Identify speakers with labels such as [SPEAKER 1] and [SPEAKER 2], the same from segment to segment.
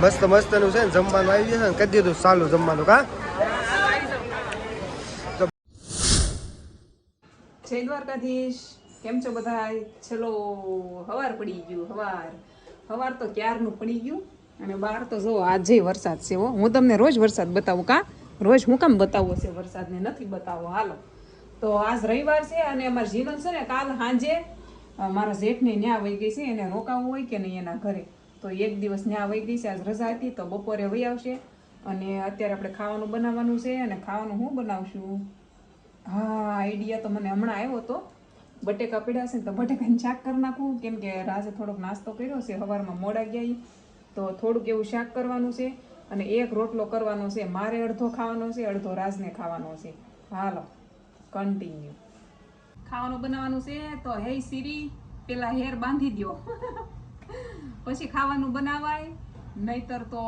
[SPEAKER 1] મસ્ત મસ્તનું છે ને જમવાનું આવી જશે ને કરી દીધું સારું જમવાનું કા
[SPEAKER 2] જય દ્વારકાધીશ. કેમ છો બધા છેલ્લો હવાર પડી ગયું હવાર. હવાર તો ક્યારનું પડી ગયું? અને બહાર તો જો આજે વરસાદ છે હો. હું તમને રોજ વરસાદ બતાવું કા? રોજ હું કામ બતાવવો છે વરસાદને? નથી બતાવવો હાલો. તો આજ રવિવાર છે અને અમારા જીવન છે ને કાલ સાંજે મારા જેઠને ન્યા વહી ગઈ છે, એને રોકાવું હોય કે નહીં એના ઘરે? તો એક દિવસ ન્યા વહી ગઈ છે, આજ રજા હતી, તો બપોરે વહી આવશે. અને અત્યારે આપણે ખાવાનું બનાવવાનું છે, અને ખાવાનું હું બનાવશું? હા આઈડિયા તો મને હમણાં આવ્યો હતો. બટેકા પીડા છે ને તો બટેકાને શાક કરી નાખું. કેમ કે રાજે થોડોક નાસ્તો કર્યો છે સવારમાં મોડા ગયા. તો થોડુંક એવું શાક કરવાનું છે, અને એક રોટલો કરવાનો છે. મારે અડધો ખાવાનો છે, અડધો રાજને ખાવાનો છે. હાલો કન્ટિન્યુ ખાવાનું બનાવવાનું છે તો હે સીરી, પેલા હેર બાંધી દ્યો. પછી ખાવાનું બનાવાય, નહીતર તો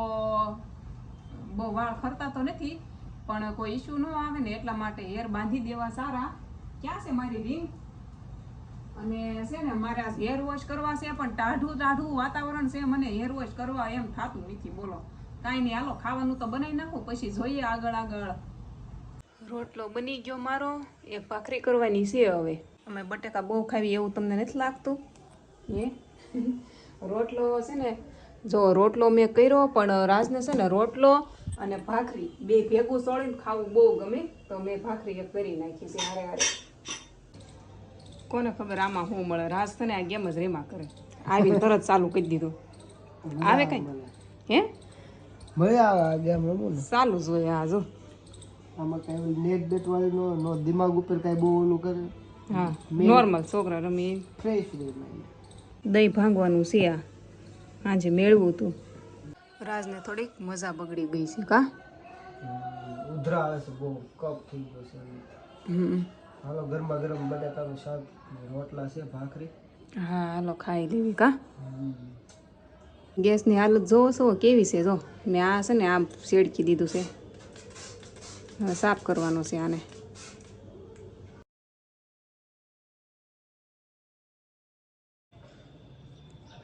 [SPEAKER 2] બહુ વાળ ખરતા તો નથી, પણ કોઈ ઇશ્યુ ન આવે ને એટલા માટે હેર બાંધી દેવા સારા. ક્યાં છે મારી રીંગ અને છે ને મારે આ હેર વોશ કરવા છે, પણ ટાઢું ટાઢું વાતાવરણ છે મને હેર વોશ કરવા એમ થાતું નથી, બોલો. કાંઈ નહીં, હાલો, ખાવાનું તો બનાવી નાખું, પછી જોઈએ આગળ આગળ. રોટલો બની ગયો મારો એક ભાખરી કરવાની છે હવે. અમે બટેકા બહુ ખાવી એવું તમને નથી લાગતું? એ રોટલો છે ને જો રોટલો મેં કર્યો પણ રાજને છે ને રોટલો અને ભાખરી બે ભેગું સોળીને ખાવું બહુ ગમે તો મેં ભાખરી એક કરી નાખી છે હારે હારે. કોને ખબર આમાં શું મળે? રાજ તને આ ગેમ જ રેમાં કરે. આવીને તરત ચાલુ કરી દીધું. આવે કઈ? હે?
[SPEAKER 1] મજા આવે આ ગેમ રમવું
[SPEAKER 2] ચાલુ જોઈએ આ જો.
[SPEAKER 1] આમાં કઈ નેટ બેટ વાળી નો નો દિમાગ ઉપર કઈ બહુ ઓલું કરે?
[SPEAKER 2] હા નોર્મલ છોકરા રમી.
[SPEAKER 1] ફ્રેશ રહે
[SPEAKER 2] દહીં ભાંગવાનું છે આ. આજે મેળવું તું. રાજને થોડીક મજા બગડી ગઈ છે કા?
[SPEAKER 1] ઉધરા આવે છે બહુ કપ થઈ ગયો છે.
[SPEAKER 2] હમ.
[SPEAKER 1] હાલો ગરમા ગરમ બટાકાનું શાક રોટલા છે ભાખરી.
[SPEAKER 2] હા હાલો ખાઈ લેવી કા? ગેસની હાલત જોવો છો કેવી છે જો? મેં આ છે ને આમ શેડકી દીધું છે. હવે સાફ કરવાનો છે આને.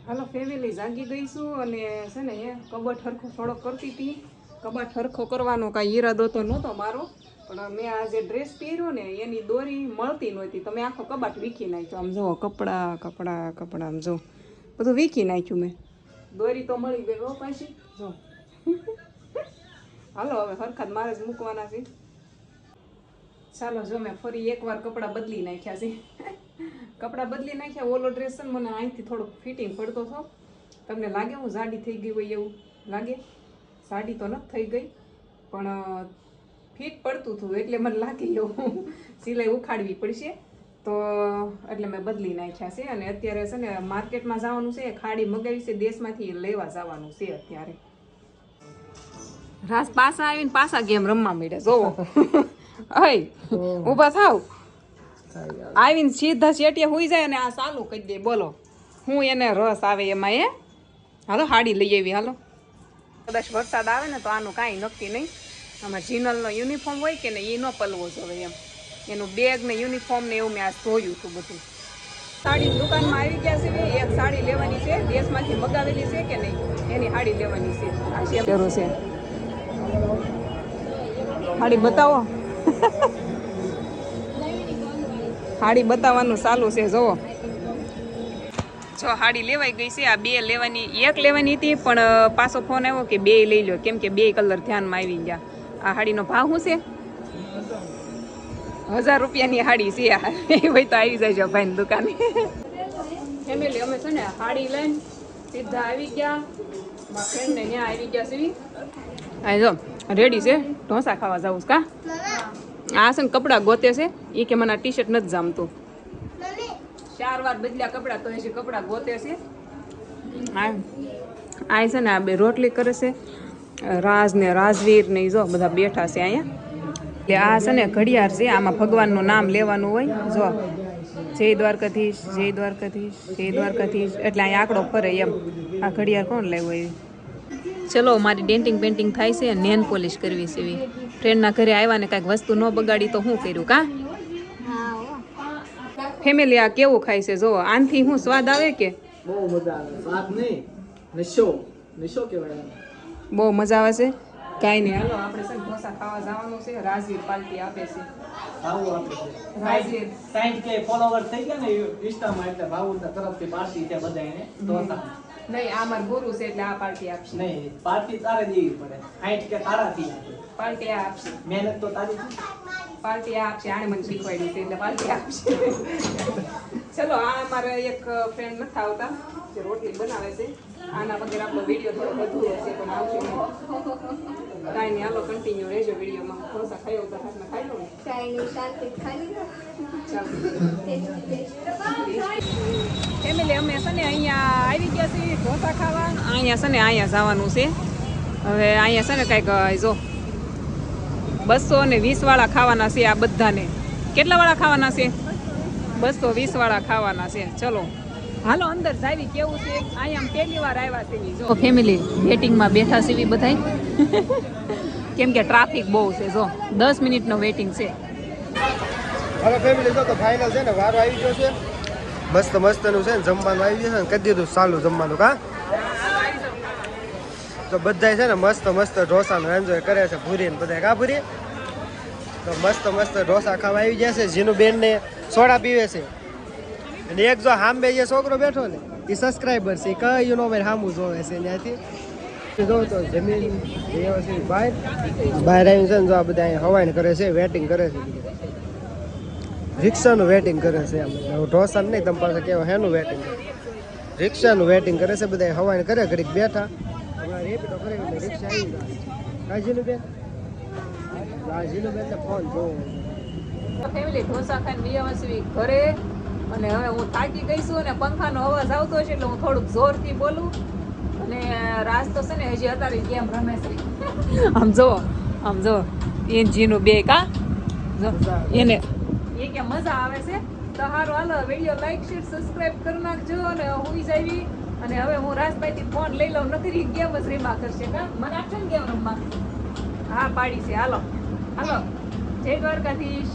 [SPEAKER 2] હાલો ફેમિલી જાગી ગઈશું અને છે ને એ કબાટ હરખો થોડો કરતી હતી. કબાટ હરખો કરવાનો કાંઈ ઈરાદો તો નહોતો મારો, પણ મેં આ જે ડ્રેસ પહેર્યો ને એની દોરી મળતી નહોતી. તો મેં આખો કબાટ વીખી નાખ્યો. આમ જુઓ, કપડાં કપડાં કપડાં, આમ જુઓ. બધું વીખી નાખ્યું મેં. દોરી તો મળી ગઈ હો પાછી. જો હાલો, હવે હરખાત મારે જ મૂકવાના છે. ચાલો, જો મેં ફરી એકવાર કપડાં બદલી નાખ્યા છે. કપડાં બદલી નાખ્યા, ઓલો ડ્રેસ છે મને અહીંથી થોડુંક ફિટિંગ પડતો હતો. તમને લાગે હું જાડી થઈ ગઈ હોય એવું? લાગે? સાડી તો નથી થઈ ગઈ, પણ ફિટ પડતું હતું, એટલે મને લાગી એવું સિલાઈ ઉખાડવી પડશે. તો, એટલે મેં બદલી નાખ્યા છે. અને અત્યારે છે ને, માર્કેટમાં જવાનું છે, ખાડી મગાવી છે, દેશમાંથી લેવા જવાનું છે અત્યારે. રાસ પાસા આવીને પાસા ગેમ રમવા માંડ્યા, જોવો. હઈ, ઊભા થાવ. આવીને સીધા શેટીએ હોઈ જાય અને આ ચાલુ કરી દે, બોલો, હું એને રસ આવે એમાં એ? હાલો, હાડી લઈ આવી, હાલો. કદાચ વરસાદ આવે ને તો આનું કાંઈ નક્કી નહીં. અમારે જીનલનો યુનિફોર્મ હોય કે ને એ ન પલવો જોવે એમ. એનું બેગ ને યુનિફોર્મ ને એવું મેં આ જોયું હતું બધું. સાડી દુકાનમાં આવી ગયા છે એક સાડી લેવાની છે, દેશમાંથી મગાવેલી છે કે નહીં? એની સાડી લેવાની છે. આ છે. સાડી બતાવો. હાડી બતાવવાનું ચાલુ છે જુઓ જો હાડી લેવાઈ ગઈ છે, આ બે લેવાની, એક લેવાની હતી, પણ પાછો ફોન આવ્યો કે બે લઈ લો કેમ કે બે કલર ધ્યાનમાં આવી ગયા. આ હાડીનો ભાવ શું છે? હજાર રૂપિયાની હાડી છે આ. હોય તો આવી જાય ભાઈ દુકાને. ફેમિલી અમે છે ને હાડી લઈને સીધા આવી ગયા. મારા ફ્રેન્ડને ત્યાં આવી ગયા છે. આ જો રેડી છે? ઢોસા ખાવા જવું કા? આ છે ને કપડાં ગોતે છે. એ કે મને ટી શર્ટ નથી જામતું. ચાર વાર બદલ્યા કપડાં તો છે કપડાં ગોતે છે. આ આ છે ને આ બે રોટલી કરે છે. રાજ ને રાજવીર ને જો બધા બેઠા છે અહીંયા. એટલે આ છે ને ઘડિયાળ છે. આમાં ભગવાનનું નામ લેવાનું હોય. જો. જય દ્વારકાધીશ જય દ્વારકાધીશ જય દ્વારકાધીશ. એટલે અહીંયા આંકડો ફરે એમ. આ ઘડિયાળ કોણ લેવું એવી ચલો મારી ડેન્ટિંગ પેન્ટિંગ થાય છે નેન પોલિશ કરવી છે એવી. ફ્રેન્ડના ઘરે આવ્યા ને કાંઈક વસ્તુ ન બગાડી તો શું કર્યું કા? ફેમિલી આ કેવું ખાય છે? જો આનથી શું સ્વાદ આવે કે?
[SPEAKER 3] બહુ મજા આવે. સ્વાદ નહીં નશો નશો કહેવાય
[SPEAKER 2] બહુ મજા આવે છે? કાંઈ નહીં. હાલો આપણે છે ઢોસા ખાવા જવાનું છે. રાજીવ પાર્ટી આપે છે.
[SPEAKER 3] આવું આપે છે.
[SPEAKER 2] રાજીવ.
[SPEAKER 3] સાઈઠ કે ફોલોવર થઈ ગયા ને ઇન્સ્ટામાં એટલે ભાવુના તરફથી પાર્ટી છે બધાને ઢોસા
[SPEAKER 2] નહીં આ મારું ગુરુ છે એટલે આ પાર્ટી આપશે.
[SPEAKER 3] નહીં પાર્ટી તારે દેવી પડે. હાઈટ કે તારાથી.
[SPEAKER 2] પાર્ટી આપશે.
[SPEAKER 3] મહેનત તો તારી
[SPEAKER 2] પાર્ટી આપશે આણે મને શીખવાડ્યું છે એટલે પાર્ટી આપશે. ચલો આ અમારે એક ફ્રેન્ડ નથી આવતા જે રોટલી બનાવે છે. આના વગર આપણો વીડિયો થોડો બધું છે પણ આવશે કાંઈ નહીં હાલો કન્ટિન્યુ રહેજો વિડીયોમાં. ઢોસા ખાઈ આવતા હાથમાં ખાઈ લો ને
[SPEAKER 4] ચાઇનીઝ શાંતિ ખાલી
[SPEAKER 2] ફેમિલી અમે છે ને અહીંયા આવી ગયા છીએ ઢોસા ખાવા. અહીંયા છે ને અહીંયા જવાનું છે. હવે અહીંયા છે ને કાંઈક જો બસો ને વીસવાળા ખાવાના છે આ બધાને. કેટલા વાળા ખાવાના છે? બસો વીસ વાળા ખાવાના છે. ચલો. હાલો અંદર જાવી કેવું છે? અહીંયા આમ પહેલી વાર આવ્યા છે જો ફેમિલી વેટિંગમાં બેઠા સીવી બધાય. કેમ કે ટ્રાફિક બહુ છે, જો. દસ મિનિટનો વેઇટિંગ છે.
[SPEAKER 1] હવે ફેમિલી જો તો ફાઇનલ છે ને, વારો આવી ગયો છે. મસ્ત મસ્તનું છે ને, જમવાનું આવી ગયું છે ને, કહી દીધું સારું જમવાનું કા તો બધાય છે ને, મસ્ત મસ્ત ઢોસાનો એન્જોય કરે છે ભૂરી ને બધા કા ભૂરી? તો મસ્ત મસ્ત ઢોસા ખાવા આવી ગયા છે જીનું બેન ને સોડા પીવે છે. અને એક જો હાંબે જે છોકરો બેઠો ને એ સબસ્ક્રાઈબર છે કયું નો મેં હામું જોવે છે, ત્યાંથી. જો તો જમીન વ્યવસ્થિત બહાર બહાર આવીને છે ને જો આ બધા અહીંયા હવાઈન કરે છે વેટિંગ કરે છે. રિક્ષાનું વેટિંગ કરે છે એમ ઢોસા નહીં તમે પાસે કેવો હેનું વેટિંગ કરે. રિક્ષાનું વેટિંગ કરે છે બધા હવાઈન કરે ઘડીક બેઠા. હમણાં રેપિડો કરે રિક્ષા આવી ફોન જોવો.
[SPEAKER 2] ફેમિલી ઢોસા ખાઈને વાસી ઘરે અને હવે હું થાકી ગઈ છું અને પંખાનો અવાજ આવતો છે એટલે હું થોડુંક જોરથી બોલું. અને રાજ તો છે ને હજી અત્યારે ગેમ રમે છે. આમ જો આમ જો એ જીનું બે કા એને. એ કે મજા આવે છે. તો હારો હાલો વીડિયો લાઈક શેર સબસ્ક્રાઇબ કરી નાખજો અને હું જાવી અને હવે હું રાજભાઈથી ફોન લઈ લઉં નથી ગેમ જ રીમા કરશે. કા મને આપશે ને ગેમ રમવા. હા પાડી છે. હાલો. હાલો. જય દ્વારકાધીશ.